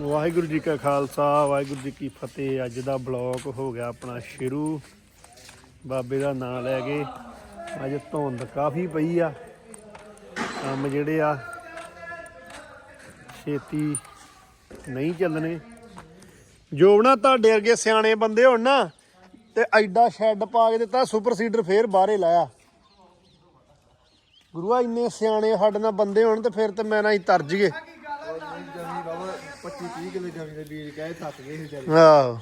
ਵਾਹਿਗੁਰੂ ਜੀ ਕਾ ਖਾਲਸਾ, ਵਾਹਿਗੁਰੂ ਜੀ ਕੀ ਫਤਿਹ। ਅੱਜ ਦਾ ਬਲੌਗ ਹੋ ਗਿਆ ਆਪਣਾ ਸ਼ੁਰੂ। ਬਾਬੇ ਦਾ ਨਾਮ ਲੈ ਕੇ ਅੱਜ ਧੁੰਦ ਕਾਫੀ ਪਈ ਆ। ਕੰਮ ਜਿਹੜੇ ਆ, ਛੇਤੀ ਨਹੀਂ ਚੱਲਣੇ। ਜੋ ਜੋਬਣਾ ਤੁਹਾਡੇ ਵਰਗੇ ਸਿਆਣੇ ਬੰਦੇ ਹੋਣ ਨਾ, ਤੇ ਐਡਾ ਸ਼ੈੱਡ ਪਾ ਕੇ ਦਿੱਤਾ, ਸੁਪਰ ਸੀਡਰ ਫੇਰ ਬਾਹਰੇ ਲਾਇਆ। ਗੁਰੂਆ, ਇੰਨੇ ਸਿਆਣੇ ਸਾਡੇ ਨਾਲ ਬੰਦੇ ਹੋਣ ਤੇ ਫਿਰ ਤੇ ਮੈਂ ਨਾ ਹੀ ਤਰ ਜੀਏ 30 ਕਿਲੋ ਜਮੀ ਦੇ ਬੀਜ ਕਹੇ ਥੱਕ ਗਏ ਸੀ ਵਿਚਾਰੇ। ਆਹੋ।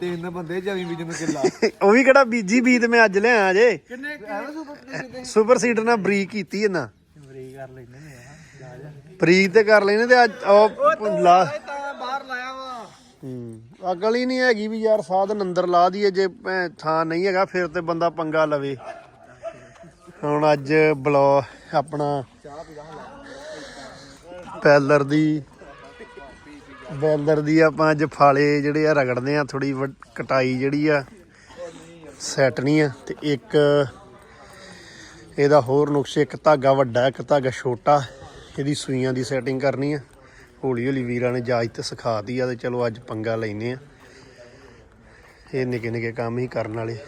ਤਿੰਨ ਬੰਦੇ ਜਮੀ ਬੀਜ ਨੂੰ ਕਿੱਲਾ। ਉਹ ਵੀ ਕਿਹੜਾ ਬੀਜੀ ਬੀਤ ਮੈਂ ਅੱਜ ਲਿਆ ਜੇ। ਕਿੰਨੇ ਐਵੇਂ ਸੁਪਰ ਕਿੰਨੇ ਸੁਪਰ ਸੀਡਰ ਨਾਲ ਬਰੀਕ ਕੀਤੀ ਇਹਨਾਂ। ਬ੍ਰੇਕ ਕਰ ਲੈਨੇ ਨੇ ਜਾ ਜਾ। ਬਰੀਕ ਤੇ ਕਰ ਲੈਨੇ ਤੇ ਅੱਜ ਉਹ ਲਾ ਬਾਹਰ ਲਾਇਆ ਵਾ। ਹੂੰ ਅਕਲ ਹੀ ਨਹੀਂ ਹੈਗੀ ਵੀ ਯਾਰ ਸਾਧਨ ਅੰਦਰ ਲਾ ਦਈਏ ਜੇ ਥਾਂ ਨਹੀਂ ਹੈਗਾ ਫਿਰ ਤੇ ਬੰਦਾ ਪੰਗਾ ਲਵੇ। ਹੁਣ ਅੱਜ ਬਲੋ ਆਪਣਾ ਪੈਲਰ ਦੀ ਬੈਲਰ ਦੀ ਆਪਾਂ ਅੱਜ ਫਾਲੇ ਜਿਹੜੇ ਆ ਰਗੜਦੇ ਆ ਥੋੜੀ ਕਟਾਈ ਜਿਹੜੀ ਆ ਸੈਟਣੀ ਆ, ਤੇ ਇੱਕ ਇਹਦਾ ਹੋਰ ਨੁਕਸ, ਇੱਕ ਧਾਗਾ ਵੱਡਾ, ਇੱਕ ਧਾਗਾ ਛੋਟਾ, ਇਹਦੀ ਸੂਈਆਂ ਦੀ ਸੈਟਿੰਗ ਕਰਨੀ ਆ। ਹੌਲੀ ਹੌਲੀ ਵੀਰਾਂ ਨੇ ਜਾਜ ਤੇ ਸਿਖਾਤੀ ਆ ਤੇ ਚਲੋ ਅੱਜ ਪੰਗਾ ਲੈਨੇ ਆ। ਇਹ ਨਿੱਕੇ ਨਿੱਕੇ ਕੰਮ ਹੀ ਕਰਨ ਵਾਲੇ।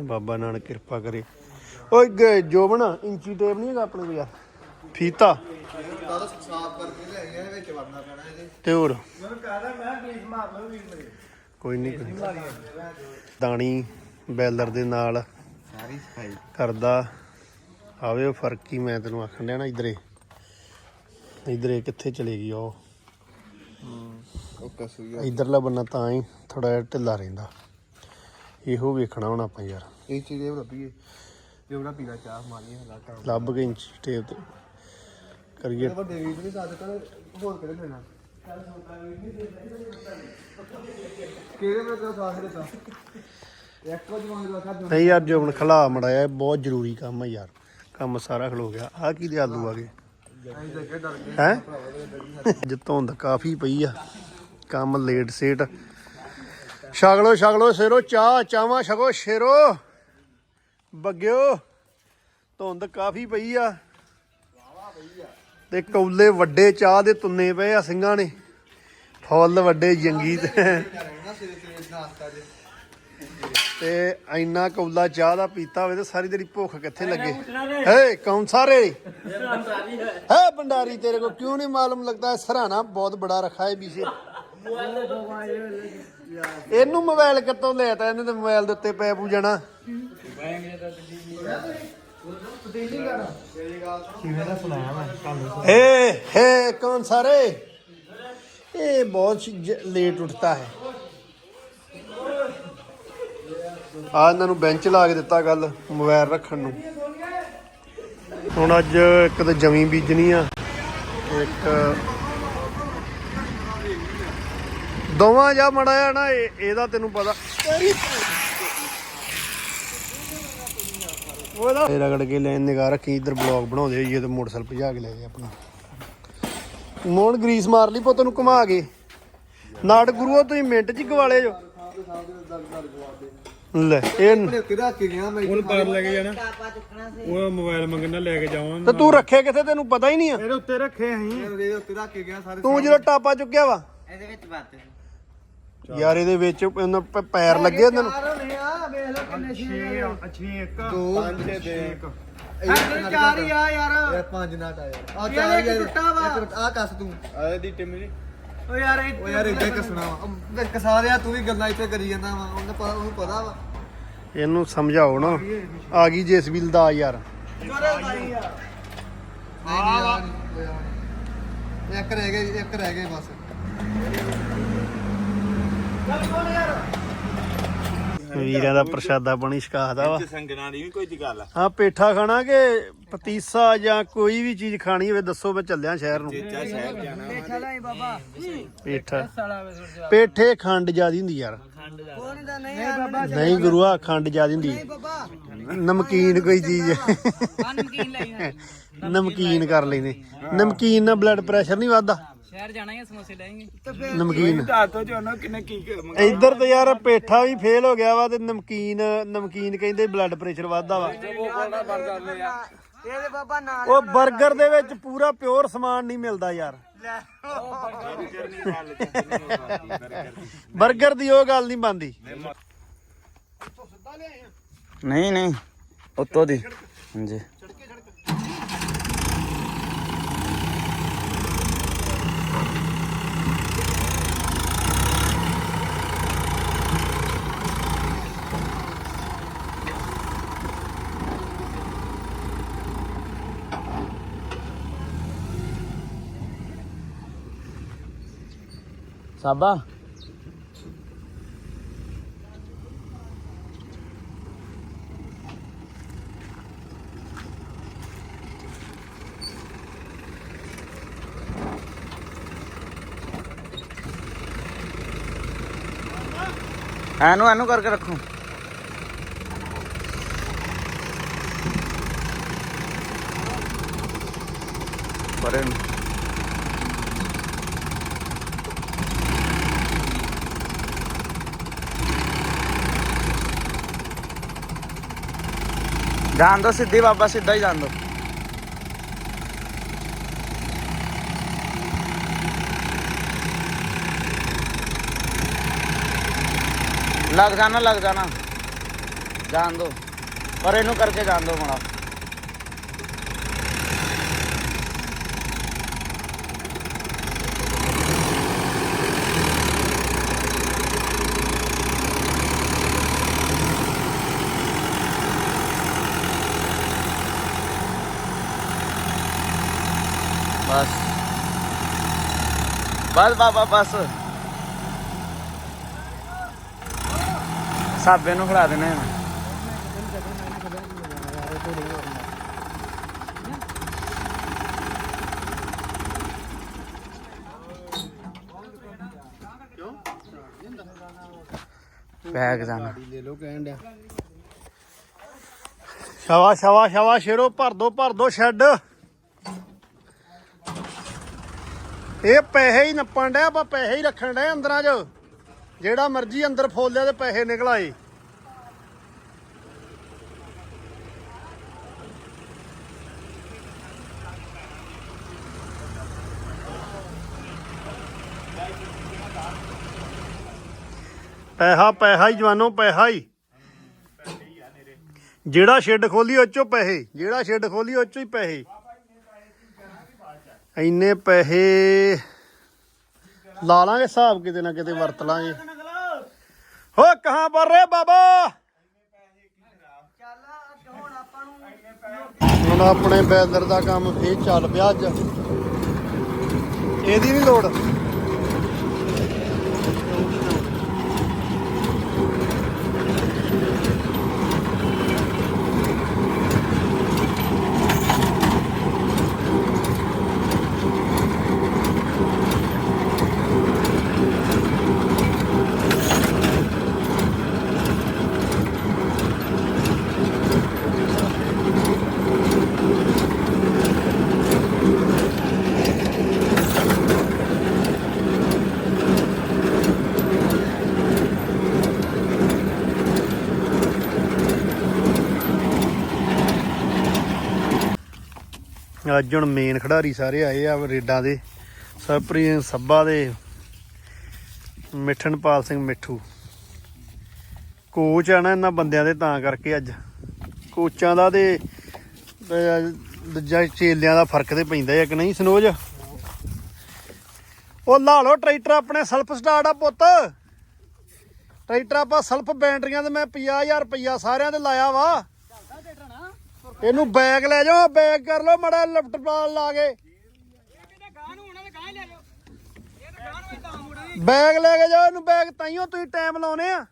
ਬਾਬਾ ਨਾਨਕ ਕਿਰਪਾ ਕਰੇ। ਓਏ ਗ- ਜੋਬਨ, ਇੰਚੀ ਟੇਪ ਨਹੀਂ ਹੈਗਾ ਆਪਣੇ ਕੋਲ ਯਾਰ? ਫੀਤਾ। ਦਾਦਾ ਸਾਫ਼ ਕਰਕੇ ਲੈ ਆਇਆ ਵਿੱਚ ਵੜਨਾ ਪੈਣਾ ਇਹਦੇ ਤੇ ਹੋਰ? ਮੈਨੂੰ ਕਹਦਾ ਮੈਂ ਪਲੀਜ਼ ਮਾਰ ਲਓ ਵੀਰ ਮੇਰੇ ਕੋਈ ਨਹੀਂ ਕੋਈ ਨੀ। ਦਾਣੀ ਬੈਲਰ ਦੇ ਨਾਲ। ਸਾਰੀ ਸਫ਼ਾਈ। ਕਰਦਾ। ਆਵੇ ਉਹ ਫ਼ਰਕ ਹੀ ਮੈਂ ਤੈਨੂੰ ਆਖਣ ਡਿਆ ਨਾ ਇਧਰੇ। ਇਧਰੇ ਕਿੱਥੇ ਚਲੇ ਗਈ ਉਹ? ਉਹ ਕਸੂਈ ਇਧਰਲਾ ਬੰਨਾ ਤਾਂ ਹੀ ਥੋੜਾ ਜਿਹਾ ਢਿੱਲਾ ਰਹਿੰਦਾ। ਇਹੋ ਵੇਖਣਾ ਹੁਣ ਆਪਾਂ ਯਾਰ। ਇਹ ਚੀਜ਼ ਇਹ ਲੱਭੀਏ ਜਿਹੜਾ ਪੀਲਾ ਚਾਹ ਮਾਰੀ ਹਲਾ ਲੱਭ ਕੇ ਇੰਚ ਟੇਪ ਤੇ। ਕਰੀਏ। ਵੱਡੇ ਵੀਰ ਨਹੀਂ ਸਾਥ ਕਰ ਹੋਰ ਕਿਹੜੇ ਲੈਣਾ? ਕਿਹੜੇ ਮੇਰੇ ਕੋਲ ਸਾਥ ਦਿੱਤਾ? ਇੱਕ ਵਾਰ ਜਵਾਨ ਦਾ ਸਾਥ ਨਹੀਂ ਯਾਰ ਜੋ ਹੁਣ ਖਲਾ ਮੜਾਇਆ ਬਹੁਤ ਜ਼ਰੂਰੀ ਕੰਮ ਹੈ ਯਾਰ। ਕੰਮ ਸਾਰਾ ਖਲੋ ਗਿਆ। ਆ ਕੀ ਦੇ ਆਲੂ ਆ ਗਏ। ਹੈ? ਅੱਜ ਧੁੰਦ ਕਾਫੀ ਪਈ ਆ। ਕੰਮ ਲੇਟ ਸੇਟ ਛਗਲੋ ਛਗਲੋ ਸ਼ੇਰੋ ਚਾਹ ਚਾਵਾ ਛਗੋ ਸ਼ੇਰੋ। ਬੱਗਿਓ ਧੁੰਦ ਕਾਫੀ ਪਈ ਆ। ਤੇ ਕੌਲੇ ਵੱਡੇ ਚਾਹ ਦੇ ਤੁੰਨੇ ਪਏ ਆ ਸਿੰਘਾਂ ਨੇ। ਫੁੱਲ ਵੱਡੇ ਜੰਗੀ ਤੇ। ਐਨਾ ਕੌਲਾ ਚਾਹ ਦਾ ਪੀਤਾ ਹੋਵੇ ਤੇ ਸਾਰੀ ਤੇਰੀ ਭੁੱਖ ਕਿੱਥੇ ਲੱਗੇ? ਹੇ, ਕੌਣ ਸਾਰੇ? ਹੈ ਭੰਡਾਰੀ, ਤੇਰੇ ਕੋ ਕਿਉਂ ਨਹੀਂ ਮਾਲੂਮ ਲੱਗਦਾ? ਸਰਾਣਾ ਬਹੁਤ ਬੜਾ ਰੱਖਾ ਹੈ ਬੀਸੇ। ਇਹਨੂੰ ਮੋਬਾਈਲ ਕਿੱਥੋਂ ਲਿਆ ਤਾ ਇਹਨੇ ਤੇ ਮੋਬਾਈਲ ਦੇ ਉੱਤੇ ਪੈ ਪੂ ਜਾਣਾ। ਕਿਵੇਂ ਏ ਹੇ ਕੌਣ ਸਾਰੇ? ਇਹ ਬਹੁਤ ਲੇਟ ਉੱਠਦਾ ਹੈ। ਆ ਇਹਨਾਂ ਨੂੰ ਬੈਂਚ ਲਾ ਕੇ ਦਿੱਤਾ ਗੱਲ ਮੋਬਾਈਲ ਰੱਖਣ ਨੂੰ। ਹੁਣ ਅੱਜ ਇੱਕ ਤੇ ਜਮੀ ਬੀਜਣੀ ਆ ਇੱਕ ਦੋਵਾਂ ਜਾ ਮੜਾ ਨਾ ਇਹਦਾ ਤੈਨੂੰ ਪਤਾ। ਇਹ ਰਗੜ ਕੇ ਲੈਣ ਨਿਗਾਹ ਰੱਖੀ ਇੱਧਰ ਬਲੌਗ ਬਣਾਉਂਦੇ ਹੋਈਏ ਤੇ ਮੋਟਰਸਾਈਕਲ ਭਜਾ ਕੇ ਲੈ ਗਏ ਆਪਣਾ। ਮੋਹਨ ਗਰੀਸ ਮਾਰ ਲਈ ਪੁੱਤ ਨੂੰ ਘੁਮਾ ਕੇ। ਨਾਟ ਗੁਰੂਆ ਤੁਸੀਂ ਮਿੰਟ ਚ ਹੀ ਗਵਾਲੇ ਜੋ। ਲੈ ਇਹ ਉਹਨੂੰ ਪਾਰ ਲੈ ਕੇ ਜਾਣਾ। ਉਹ ਮੋਬਾਈਲ ਮੰਗਣਾ ਲੈ ਕੇ ਜਾਵਾਂ। ਤੇ ਤੂੰ ਰੱਖੇ ਕਿੱਥੇ ਤੈਨੂੰ ਪਤਾ ਹੀ ਨਹੀਂ ਆ। ਇਹਦੇ ਉੱਤੇ ਰੱਖੇ ਅਸੀਂ। ਇਹਦੇ ਉੱਤੇ ਰੱਖ ਕੇ ਗਿਆ ਸਾਰੇ ਤੂੰ ਜਦੋਂ ਟਾਪਾ ਚੁੱਕਿਆ ਵਾ। ਇਹਦੇ ਵਿੱਚ ਬਾਤ ਯਾਰ ਇਹਦੇ ਵਿੱਚ ਇਹਨਾਂ ਪ- ਪੈਰ ਲੱਗੇ ਉਹਨਾਂ ਨੂੰ। ਚਾਰ ਹੋਣੇ ਆ ਵੇਖ ਲਓ ਕਿੰਨੇ ਛੇ 6 1 ਦੋ 5 6 ਇਹ ਚਾਰ ਹੀ ਆ। ਯਾਰ। ਇਹ ਪੰਜ ਨਾਟ ਆ ਯਾਰ। ਆ ਚਾਰ ਹੀ ਆ ਟੁੱਟਾ ਵਾ। ਆ ਕੱਸ ਤੂੰ। ਆ ਦੀ ਟਿਮ ਜੀ। ਓ ਯਾਰ ਓ ਯਾਰ ਇੱਦਾਂ ਹੀ ਕੱਸਣਾ ਵਾ। ਕਸਾ ਰਿਆ ਤੂੰ ਵੀ ਗੱਲਾਂ ਇੱਥੇ ਕਰੀ ਜਾਂਦਾ ਵਾ। ਉਹਨੂੰ ਪਤਾ ਉਹਨੂੰ ਪਤਾ ਵਾ। ਇਹਨੂੰ ਸਮਝਾਓ ਨਾ। ਆ ਗਈ ਜੇਸਬੀਲ ਦਾ ਯਾਰ। ਨਹੀਂ ਨਹੀਂ ਆ ਨਹੀਂ ਇੱਕ ਰਹਿ ਗਏ ਇੱਕ ਰਹਿ ਗਏ ਬਸ। ਵੀਰਾਂ ਦਾ ਪ੍ਰਸ਼ਾਦਾ ਪਾਣੀ ਛਕਾਦਾ ਵਾ। ਸੰਗਣਾ ਦੀ ਵੀ ਕੋਈ ਗੱਲ ਆ। ਹਾਂ ਪੇਠਾ ਖਾਣਾ ਕਿ ਪਤੀਸਾ ਜਾਂ ਕੋਈ ਵੀ ਚੀਜ਼ ਖਾਣੀ ਹੋਵੇ ਦੱਸੋ ਮੈਂ ਚੱਲਿਆ ਸ਼ਹਿਰ ਨੂੰ। ਚਾ ਸ਼ਹਿਰ ਜਾਣਾ ਬੈਠਾ ਲੈ ਬਾਬਾ। ਪੇਠਾ। ਪੇਠੇ ਖੰਡ ਜਿਆਦੀ ਹੁੰਦੀ ਯਾਰ। ਦਾ ਨਹੀਂ ਬਾਬਾ ਨਹੀਂ ਗੁਰੂਆ ਖੰਡ ਜਿਆਦੀ ਹੁੰਦੀ। ਬਾਬਾ। ਨਮਕੀਨ ਕੋਈ ਚੀਜ਼। ਨਮਕੀਨ ਲਈ ਨਮਕੀਨ ਕਰ ਲੈਨੇ। ਨਮਕੀਨ ਨਾਲ ਬਲੱਡ ਪ੍ਰੈਸ਼ਰ ਨਹੀਂ ਵੱਧਦਾ। ਸ਼ਹਿਰ ਜਾਣਾ ਹੈ ਸਮੋਸੇ ਲੈਣਗੇ। ਨਮਕੀਨ। ਦੱਸੋ ਜਾਨੋ ਕਿੰਨੇ ਕੀ ਕਰ ਇੱਧਰ ਤੇ ਯਾਰ ਪੇਠਾ ਵੀ ਫੇਲ ਹੋ ਗਿਆ ਵਾ ਤੇ ਨਮਕੀਨ ਨਮਕੀਨ ਕਹਿੰਦੇ ਬਲੱਡ ਪ੍ਰੈਸ਼ਰ ਵੱਧਦਾ ਵਾ। ਇਹਦੇ ਬਾਬਾ ਨਾਲ ਉਹ 버ਗਰ ਦੇ ਵਿੱਚ ਪੂਰਾ ਪਿਓਰ ਸਮਾਨ ਨਹੀਂ ਮਿਲਦਾ ਯਾਰ। 버ਗਰ ਦੀ ਉਹ ਗੱਲ ਨਹੀਂ ਬੰਦੀ ਨਹੀਂ ਨਹੀਂ। ਉੱਤੋਂ ਦੀ। ਹਾਂਜੀ। ਸਾਬਾ ਐਨੂੰ ਐਨੂੰ ਕਰਕੇ ਰੱਖੋ। ਪਰੇ ਨੂੰ। ਜਾਣ ਦੋ, ਸਿੱਧੀ ਬਾਬਾ ਸਿੱਧਾ ਹੀ ਜਾਣ ਦੋ। ਲੱਗ ਜਾਣਾ ਲੱਗ ਜਾਣਾ। ਜਾਣ ਦੋ। ਪਰ ਇਹਨੂੰ ਕਰਕੇ ਜਾਣ ਦੋ ਮੜਾ ਬਸ ਬਸ ਬਾਬਾ ਬਸ ਸਾਬੇ ਨੂੰ ਖੜਾ ਦੇਣਾ ਹੈ ਬੈਗ ਜਾਣਾ। ਲੈ ਲੋ ਕਹਿਣ ਡਿਆ। ਸ਼ਾਵਾ ਸ਼ਾਵਾ ਸ਼ਾਵਾ ਸ਼ੇਰੋ ਭਰ ਦੋ ਭਰ ਦੋ ਸ਼ੈੱਡ ਇਹ ਪੈਸੇ ਹੀ ਨੱਪਣ ਡਿਆ, ਆਪਾਂ ਪੈਸੇ ਹੀ ਰੱਖਣ ਡਿਆ ਅੰਦਰਾਂ 'ਚ। ਜਿਹੜਾ ਮਰਜ਼ੀ ਅੰਦਰ ਫੋਲਿਆ ਤੇ ਪੈਸੇ ਨਿਕਲ ਆਏ। ਪੈਸਾ ਪੈਸਾ ਹੀ ਜਵਾਨੋ, ਪੈਸਾ ਹੀ। ਜਿਹੜਾ ਸ਼ੈੱਡ ਖੋਲੀ, ਉਹ ਚੋਂ ਪੈਸੇ। ਜਿਹੜਾ ਸ਼ੈੱਡ ਖੋਲੀ, ਉਹ ਚੋਂ ਹੀ ਪੈਸੇ। ਇੰਨੇ ਪੈਸੇ ਲਾ ਲਾਂਗੇ ਹਿਸਾਬ ਕਿਤੇ ਨਾ ਕਿਤੇ ਵਰਤ ਲਾਂਗੇ। ਹੋ ਕਹਾਂ ਪਰ ਰੇ ਬਾਬਾ? ਹੁਣ ਆਪਣੇ ਬੈਦਰ ਦਾ ਕੰਮ ਫੇਰ ਚੱਲ ਪਿਆ ਅੱਜ। ਇਹਦੀ ਵੀ ਲੋੜ। ਅੱਜ ਹੁਣ ਮੇਨ ਖਿਡਾਰੀ ਸਾਰੇ ਆਏ ਆ ਰੇਡਾਂ ਦੇ। ਸਰਪ੍ਰੀਤ ਸੱਬਾ ਦੇ, ਮਿੱਠਣਪਾਲ ਸਿੰਘ ਮਿੱਠੂ। ਕੋਚ ਆ ਨਾ ਇਹਨਾਂ ਬੰਦਿਆਂ ਦੇ ਤਾਂ ਕਰਕੇ ਅੱਜ। ਕੋਚਾਂ ਦਾ ਤੇ ਦੂਜਾ ਚੇਲਿਆਂ ਦਾ ਫ਼ਰਕ ਤੇ ਪੈਂਦਾ ਹੈ ਕਿ ਨਹੀਂ ਸਨੋਜ? ਉਹ ਲਾ ਲਓ ਟਰੈਕਟਰ ਆਪਣੇ ਸਲਫ ਸਟਾਰਟ ਆ ਪੁੱਤ। ਟਰੈਕਟਰ ਆਪਾਂ ਸਲਫ ਬੈਟਰੀਆਂ ਤੇ ਮੈਂ 50000 ਰੁਪਈਆ ਸਾਰਿਆਂ ਤੇ ਲਾਇਆ ਵਾ। ਇਹਨੂੰ ਬੈਗ ਲੈ ਜਾਓ, ਬੈਗ ਕਰ ਲਓ, ਮੜਾ ਲਿਫਟ ਪਾਲ ਲਾ ਕੇ। ਬੈਗ ਲੈ ਕੇ ਜਾਓ, ਇਹਨੂੰ ਬੈਗ ਤਾਈਓ ਤੁਸੀਂ ਟਾਈਮ ਲਾਉਨੇ ਆ।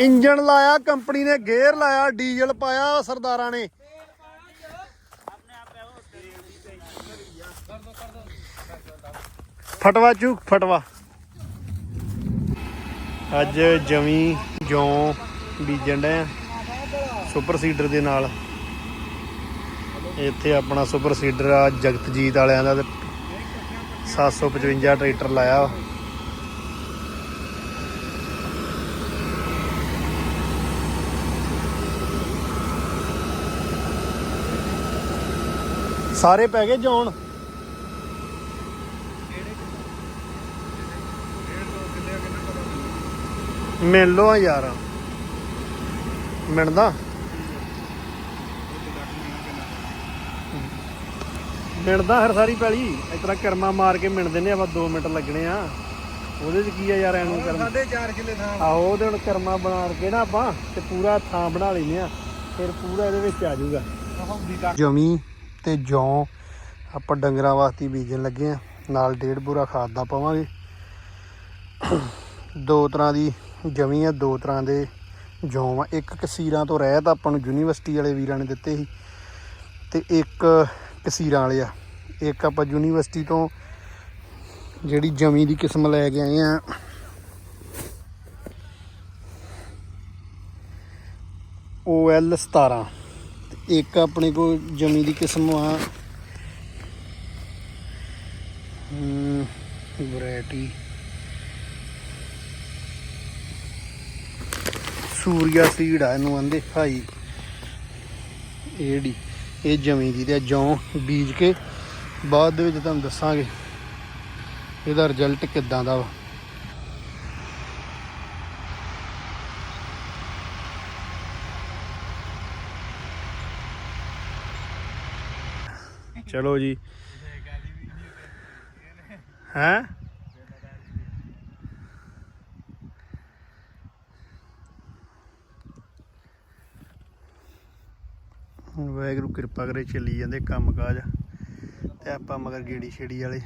ਇੰਜਣ ਲਾਇਆ, ਕੰਪਨੀ ਨੇ ਗੇਅਰ ਲਾਇਆ, ਡੀਜ਼ਲ ਪਾਇਆ ਸਰਦਾਰਾਂ ਨੇ। ਫਟਵਾ ਚੂਕ, ਫਟਵਾ। ਅੱਜ ਜਮੀ ਜੌਂ ਬੀਜਣ ਡਏ ਆ। ਸੁਪਰ ਸੀਡਰ ਦੇ ਨਾਲ। ਇੱਥੇ ਆਪਣਾ ਸੁਪਰ ਸੀਡਰ ਆ, ਜਗਤਜੀਤ ਵਾਲਿਆਂ ਦਾ ਤੇ 755 ਟਰੈਕਟਰ ਲਾਇਆ ਸਾਰੇ ਪੈ ਗਏ ਜੌਣ ਮਿਲ ਲੋ ਯਾਰਾ। ਮਿਲਦਾ ਮਿਲਦਾ ਹਰ ਸਾਰੀ ਪੈਲੀ। ਇਸ ਤਰ੍ਹਾਂ ਕਰਮਾ ਮਾਰ ਕੇ ਮਿਣ ਦਿੰਦੇ ਆ ਬਸ 2 ਮਿੰਟ ਲੱਗਣੇ ਆ। ਉਹਦੇ ਚ ਕੀ ਆ ਯਾਰ ਐਨੂੰ ਕਰਮ। ਸਾਢੇ 4 ਕਿੱਲੇ ਥਾਂ। ਆਹੋ ਉਹਦੇ ਹੁਣ ਕਰਮਾ ਬਣਾ ਕੇ ਨਾ ਆਪਾਂ ਤੇ ਪੂਰਾ ਥਾਂ ਬਣਾ ਲੈਨੇ ਆ। ਫਿਰ ਪੂਰਾ ਇਹਦੇ ਵਿੱਚ ਆ ਜਾਊਗਾ। ਤਾਂ ਜਮੀ ਤੇ ਜੌਂ ਆਪਾਂ ਡੰਗਰਾਂ ਵਾਸਤੇ ਬੀਜਣ ਲੱਗੇ ਆ। ਨਾਲ ਡੇਢ ਬੂਰਾ ਖਾਦ ਦਾ ਪਾਵਾਂਗੇ। ਦੋ ਤਰ੍ਹਾਂ ਦੀ ਜਮੀ ਆ ਦੋ ਤਰ੍ਹਾਂ ਦੇ ਜੌਂ ਆ। ਇੱਕ ਕਸੀਰਾਂ ਤੋਂ ਰਹਿਤ ਆਪਾਂ ਨੂੰ ਯੂਨੀਵਰਸਿਟੀ ਵਾਲੇ ਵੀਰਾਂ ਨੇ ਦਿੱਤੇ ਸੀ ਤੇ ਇੱਕ ਕਸੀਰਾਂ ਵਾਲੇ ਆ। ਇੱਕ ਆਪਾਂ ਯੂਨੀਵਰਸਿਟੀ ਤੋਂ ਜਿਹੜੀ ਜਮੀ ਦੀ ਕਿਸਮ ਲੈ ਕੇ ਆਏ ਆ। OL 17 ਤੇ ਇੱਕ ਆਪਣੇ ਕੋਲ ਜਮੀ ਦੀ ਕਿਸਮ ਆ। ਵੈਰਾਈਟੀ। ਸੂਰੀਆ ਸੀਡ ਆ, ਇਹਨੂੰ ਆਂਦੇ ਹਾਈ ਇਹ ਇਹ ਜਮੀ ਦੀ ਤੇ ਜੌਂ ਬੀਜ ਕੇ ਬਾਅਦ ਦੇ ਵਿੱਚ ਤੁਹਾਨੂੰ ਦੱਸਾਂਗੇ ਇਹਦਾ ਰਿਜ਼ਲਟ ਕਿੱਦਾਂ ਦਾ ਵਾ। ਚਲੋ ਜੀ। ਹੈ? ਵਾਹਿਗੁਰੂ ਕਿਰਪਾ ਕਰੇ ਚੱਲੀ ਜਾਂਦੇ ਕੰਮ ਕਾਜ ਤੇ ਆਪਾਂ ਮਗਰ ਗੇੜੀ ਛੇੜੀ ਵਾਲੇ।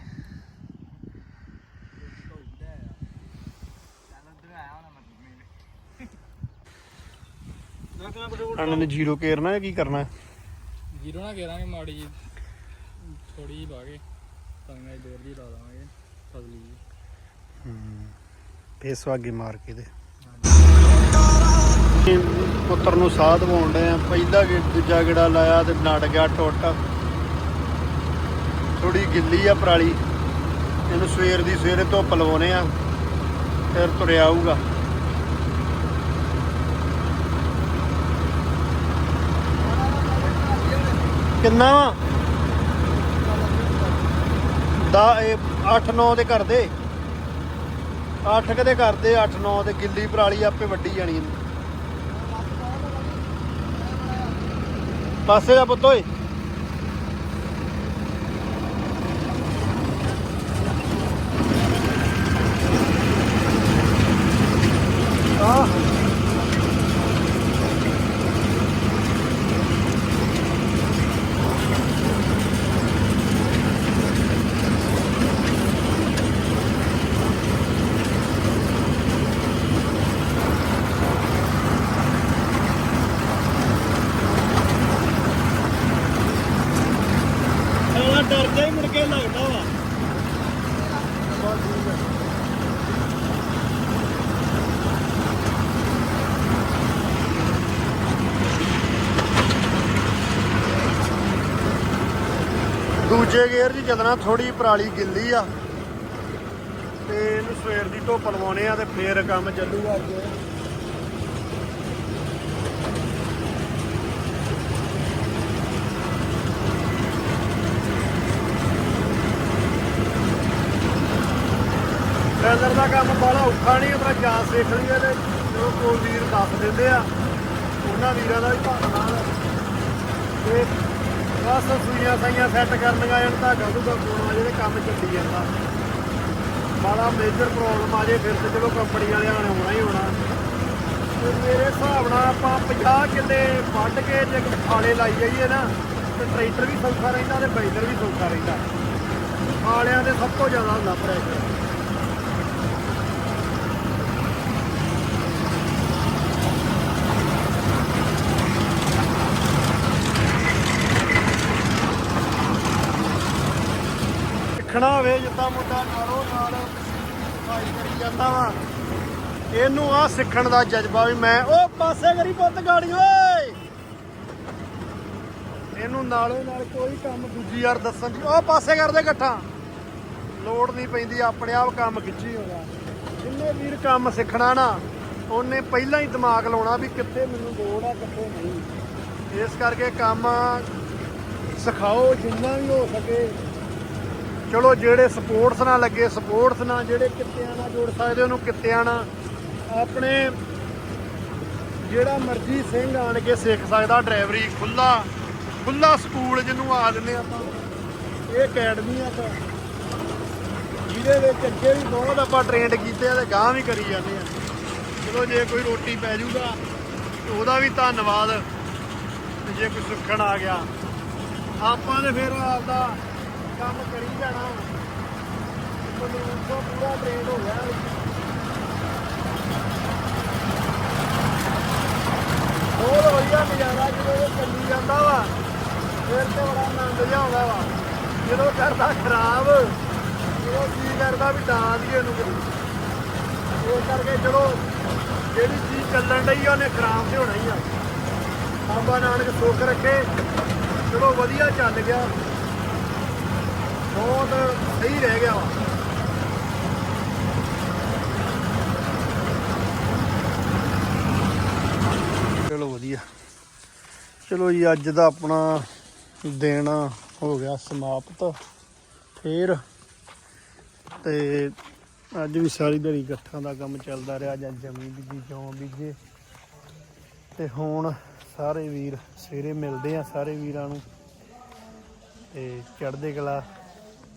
ਅਣ ਨੇ ਜ਼ੀਰੋ ਕੇਰਨਾ ਹੈ ਕੀ ਕਰਨਾ? ਜੀਰੋ ਨਾ ਕਰਾਂਗੇ ਮਾੜੀ ਜੀ ਥੋੜੀ ਜੀ ਪਾ ਕੇ ਤਾਂ ਦੌਰ ਜੀ ਲਾ ਦਾਂਗੇ ਫਸਲੀ ਜੀ। ਫੇਰ ਸਵਾਗੇ ਮਾਰ ਕੇ ਤੇ। ਪੁੱਤਰ ਨੂੰ ਸਾਹ ਦਵਾਉਣ ਡਏ ਆ। ਪਹਿਲਾ ਗੇ ਦੂਜਾ ਗੇੜਾ ਲਾਇਆ ਤੇ ਨੜ ਗਿਆ ਟੁੱਟ। ਥੋੜੀ ਗਿੱਲੀ ਆ ਪਰਾਲੀ। ਇਹਨੂੰ ਸਵੇਰ ਦੀ ਸਵੇਰੇ ਧੁੱਪ ਲਵਾਉਨੇ ਆ, ਫਿਰ ਤੁਰਿਆ ਆਊਗਾ। ਕਿੰਨਾ ਵਾ? ਦਾ ਇਹ 8 9 ਦੇ ਘਰ ਦੇ। 8 ਕਦੇ ਕਰਦੇ 8 9 ਤੇ ਗਿੱਲੀ ਪਰਾਲੀ ਆਪੇ ਵੱਡੀ ਜਾਣੀ ਇਹਨੂੰ ਪਾਸੇ ਦਾ ਪੁੱਤ ਓਏ ਆਹ ਅਗਲਾ ਡਰਦਾ ਹੀ ਮੁੜ ਕੇ ਲੱਗਦਾ ਵਾ ਦੂਜੇ ਗੇਅਰ 'ਚ ਚੱਲਣਾ ਥੋੜੀ ਪਰਾਲੀ ਗਿੱਲੀ ਆ। ਤੇ ਇਹਨੂੰ ਸਵੇਰ ਦੀ ਧੁੱਪ ਲਵਾਉਣੇ ਆ ਤੇ ਫੇਰ ਕੰਮ ਚੱਲੂਗਾ ਅੱਗੇ। ਟ੍ਰੇਲਰ ਦਾ ਕੰਮ ਬਾਹਲਾ ਔਖਾ ਨਹੀਂ, ਆਪਣਾ ਜਾਨ ਸਿੱਖ ਲਈਏ ਤੇ ਜੋ ਕੋਲ ਵੀਰ ਦੱਸ ਦਿੰਦੇ ਆ, ਉਹਨਾਂ ਵੀਰਾਂ ਦਾ ਵੀ ਧੰਨਵਾਦ ਤੇ ਬਸ ਸੂਈਆਂ ਸਾਈਆਂ ਸੈੱਟ ਕਰਨੀਆਂ ਜਣ ਧਾਗਾ ਧੁਗਾ ਪਾਉਣਾ ਜਿਹੜੇ ਕੰਮ ਚੱਲੀ ਜਾਂਦਾ। ਬਾਹਲਾ ਮੇਜਰ ਪ੍ਰੋਬਲਮ ਆ ਜੇ, ਫਿਰ ਤੇ ਚਲੋ ਕੰਪਨੀ ਵਾਲਿਆਂ ਨੇ ਹੋਣਾ ਹੀ ਹੋਣਾ ਤੇ ਮੇਰੇ ਹਿਸਾਬ ਨਾਲ ਆਪਾਂ 50 ਕਿੱਲੇ ਵੱਢ ਕੇ ਜੇ ਖਾਲੇ ਲਾਈ ਜਾਈਏ ਨਾ, ਤੇ ਟਰੈਕਟਰ ਵੀ ਸੌਖਾ ਰਹਿੰਦਾ ਤੇ ਬਾਈਲਰ ਵੀ ਸੌਖਾ ਰਹਿੰਦਾ। ਆਲਿਆਂ ਦੇ ਸਭ ਤੋਂ ਜ਼ਿਆਦਾ ਹੁੰਦਾ ਪ੍ਰੈਸ਼ਰ ਸਿੱਖਣਾ ਹੋਵੇ, ਜਿੱਦਾਂ ਮੁੰਡਾ ਨਾਰੋ ਨਾਲ ਸਫ਼ਾਈ ਕਰੀ ਜਾਂਦਾ ਵਾ। ਇਹਨੂੰ ਆ ਸਿੱਖਣ ਦਾ ਜਜ਼ਬਾ ਵੀ ਮੈਂ ਉਹ ਪਾਸੇ ਕਰੀ ਪੁੱਤ ਗਾੜੀ, ਓਏ! ਇਹਨੂੰ ਨਾਲੋਂ ਨਾਲ ਕੋਈ ਕੰਮ ਦੂਜੀ ਯਾਰ ਦੱਸਣ ਦੀ ਉਹ ਪਾਸੇ ਕਰਦੇ ਇਕੱਠਾ ਲੋੜ ਨਹੀਂ ਪੈਂਦੀ, ਆਪਣੇ ਆਪ ਕੰਮ ਖਿੱਚੀ ਹੋਗਾ ਜਿੰਨੇ ਵੀਰ ਕੰਮ ਸਿੱਖਣਾ ਨਾ, ਉਹਨੇ ਪਹਿਲਾਂ ਹੀ ਦਿਮਾਗ ਲਾਉਣਾ ਵੀ ਕਿੱਥੇ ਮੈਨੂੰ ਲੋੜ ਆ, ਕਿੱਥੇ ਨਹੀਂ। ਇਸ ਕਰਕੇ ਕੰਮ ਸਿਖਾਓ, ਜਿੰਨਾ ਵੀ ਹੋ ਸਕੇ। ਚਲੋ ਜਿਹੜੇ ਸਪੋਰਟਸ ਨਾਲ ਲੱਗੇ, ਸਪੋਰਟਸ ਨਾਲ ਜਿਹੜੇ ਕਿੱਤਿਆਂ ਨਾਲ ਜੋੜ ਸਕਦੇ, ਉਹਨੂੰ ਕਿੱਤਿਆਂ ਨਾਲ ਆਪਣੇ ਜਿਹੜਾ ਮਰਜ਼ੀ ਸਿੰਘ ਆਣ ਕੇ ਸਿੱਖ ਸਕਦਾ, ਡਰਾਈਵਰੀ ਖੁੱਲਾ ਖੁੱਲਾ ਸਕੂਲ ਜਿਹਨੂੰ ਆ ਦਿੰਦੇ ਆਪਾਂ। ਇਹ ਅਕੈਡਮੀ ਆ ਆਪਾਂ ਜਿਹਦੇ ਵਿੱਚ ਅੱਗੇ ਵੀ ਬਹੁਤ ਆਪਾਂ ਟ੍ਰੇਨਡ ਕੀਤੇ ਆ ਤੇ ਗਾਂ ਵੀ ਕਰੀ ਜਾਂਦੇ ਆ। ਚਲੋ ਜੇ ਕੋਈ ਰੋਟੀ ਪੈ ਜੂਗਾ ਉਹਦਾ ਵੀ ਧੰਨਵਾਦ। ਜੇ ਕੋਈ ਸੁੱਖਣ ਆ ਗਿਆ। ਆਪਾਂ ਨੇ ਫਿਰ ਆਪਦਾ ਕੰਮ ਕਰੀ ਜਾਣਾ। ਕਾਨੂੰਨ ਤੋਂ ਪੂਰਾ ਟ੍ਰੇਨ ਹੋ ਗਿਆ। ਬਹੁਤ ਵਧੀਆ ਨਜ਼ਾਰਾ, ਜਦੋਂ ਇਹ ਚੱਲੀ ਜਾਂਦਾ ਵਾ, ਫਿਰ ਤੇ ਬੜਾ ਆਨੰਦ ਜਿਹਾ ਆਉਂਦਾ ਵਾ। ਜਦੋਂ ਕਰਦਾ ਖਰਾਬ ਉਹ ਕੀ ਕਰਦਾ ਵੀ ਡਾ ਦਈਏ ਇਹਨੂੰ ਕਿਤੇ ਇਸ ਕਰਕੇ ਚਲੋ, ਜਿਹੜੀ ਚੀਜ਼ ਚੱਲਣ ਡਈ ਆ, ਉਹਨੇ ਖਰਾਬ ਤੇ ਹੋਣਾ ਹੀ ਆ। ਬਾਬਾ ਨਾਨਕ ਸੁੱਖ ਰੱਖੇ। ਚਲੋ ਵਧੀਆ ਚੱਲ ਗਿਆ। ਬਹੁਤ ਸਹੀ ਰਹਿ ਗਿਆ ਵਾ। ਚਲੋ ਵਧੀਆ। ਚਲੋ ਜੀ, ਅੱਜ ਦਾ ਆਪਣਾ ਦਿਨ ਹੋ ਗਿਆ ਸਮਾਪਤ। ਫੇਰ ਤੇ ਅੱਜ ਵੀ ਸਾਰੀ ਦਿਹਾੜੀ ਗੱਠਾਂ ਦਾ ਕੰਮ ਚੱਲਦਾ ਰਿਹਾ। ਜਾਂ ਜਮੀ ਬੀਜੀ, ਜੌਂ ਬੀਜੇ। ਤੇ ਹੁਣ ਸਾਰੇ ਵੀਰ ਸਵੇਰੇ ਮਿਲਦੇ ਆ ਸਾਰੇ ਵੀਰਾਂ ਨੂੰ। ਤੇ ਚੜ੍ਹਦੇ ਕਲਾ